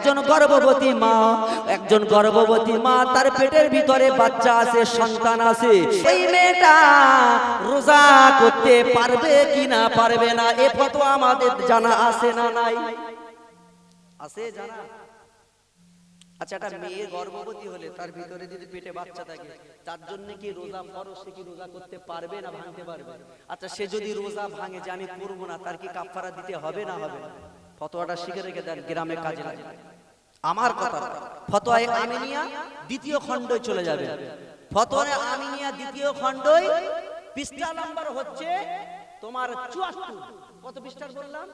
একজন গর্ভবতী মা, একজন গর্ভবতী মা, তার পেটের ভিতরে বাচ্চা আছে, সন্তান আছে। এই মেয়েটা রোজা করতে পারবে কি না পারবে না, এ ফটো আমাদের জানা আছে না নাই? আছে জানা? আচ্ছা একটা মেয়ে গর্ভবতী হলে তার ভিতরে যদি পেটে বাচ্চা থাকে, তার জন্য কি রোজা ফরজ, সে কি রোজা করতে পারবে না ভাঙতে পারবে? আচ্ছা সে যদি রোজা ভাঙে যে আমি করব না, তার কি কাফারা দিতে হবে না হবে? না ফতোয়াটা শিখে রেখে দেন, গ্রামে কাজে লাগে আমার কথা। ফতোয়ায় আমিনিয়া, দ্বিতীয় খণ্ডই চলে যাবে। ফতোয়ায় আমিনিয়া, দ্বিতীয় খণ্ডই, পৃষ্ঠা নাম্বার হচ্ছে তোমার চুয়াত্তর। কত পৃষ্ঠার বললাম?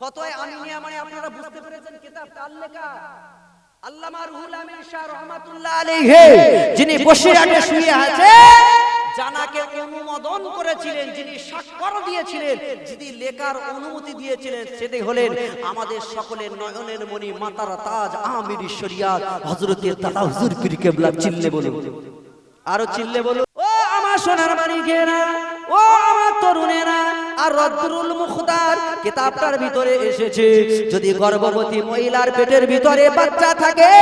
ফতোয়ায় আমিনিয়া মানে আপনারা বুঝতে পেরেছেন কিতাব কার লেখা। আল্লামা রুহুল আমিন শাহ রহমাতুল্লাহ আলাইহি, যিনি বসিরহাটে শুয়ে আছে জানাকে অনুমোদন করেছিলেন, যিনি স্বাক্ষর দিয়েছিলেন, যিনি লেখার অনুমতি দিয়েছিলেন, সেটি হলেন আমাদের সকলের নয়নের মণি, মাতারা তাজ আমির শরিয়াত হযরতে দাদা হুজুর পীর কেবলা চিল্লে বলুন। আরও চিল্লে বলুন। ও আমার সোনার বাড়ি মানিকেরা ও আমার তরুণেরা, আর রদ্রুল মুখতার কিতাবটার ভিতরে এসেছে, যদি গর্ভবতী মহিলার পেটের ভিতরে বাচ্চা থাকে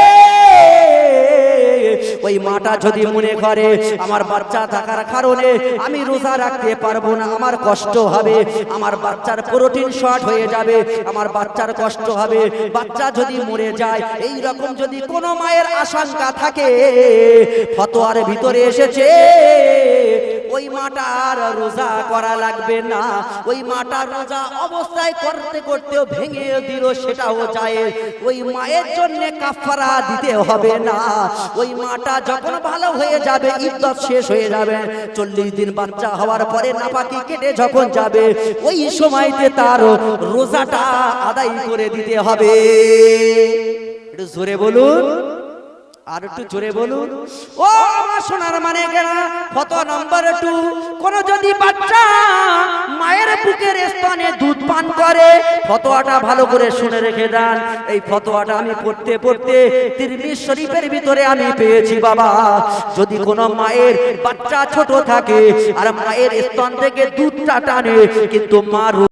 ওই মাটা যদি মনে করে, আমার বাচ্চা থাকার কারণে আমি রোজা রাখতে পারব না, আমার কষ্ট হবে, আমার বাচ্চার প্রোটিন শর্ট হয়ে যাবে, আমার বাচ্চার কষ্ট হবে, বাচ্চা যদি মরে যায় এই রকম যদি কোনো মায়ের আশঙ্কা থাকে, ফতোয়ার ভিতরে এসেছে মাটার রোজা করা লাগবে না। ওই মাটার রোজা অবস্থায় করতে করতেও ভেঙে দিল, সেটাও যায়। ওই মায়ের জন্য কাফারা দিতে হবে না। ওই মাটা যখন ভালো হয়ে যাবে ইদ্যত শেষ হয়ে যাবে। চল্লিশ দিন বাচ্চা হওয়ার পরে নাপাকি কেটে যখন যাবে, ওই সময়তে তার রোজাটা আদায় করে দিতে হবে। একটু জোরে বলুন। আর একটু জোরে বলুন। ও আমার সোনার মানে গেরা কত নাম্বার টু। কোন যদি বাচ্চা মায়ের বুকের স্থানে দুধ পান করে ফতোয়াটা ভালো করে শুনে রেখে দেন। এই ফতোয়াটা আমি পড়তে পড়তে তিরমিজ শরীফের ভিতরে আমি পেয়েছি বাবা। যদি কোনো মায়ের বাচ্চা ছোট থাকে আর মায়ের স্তন থেকে দুধটা টানে কিন্তু মা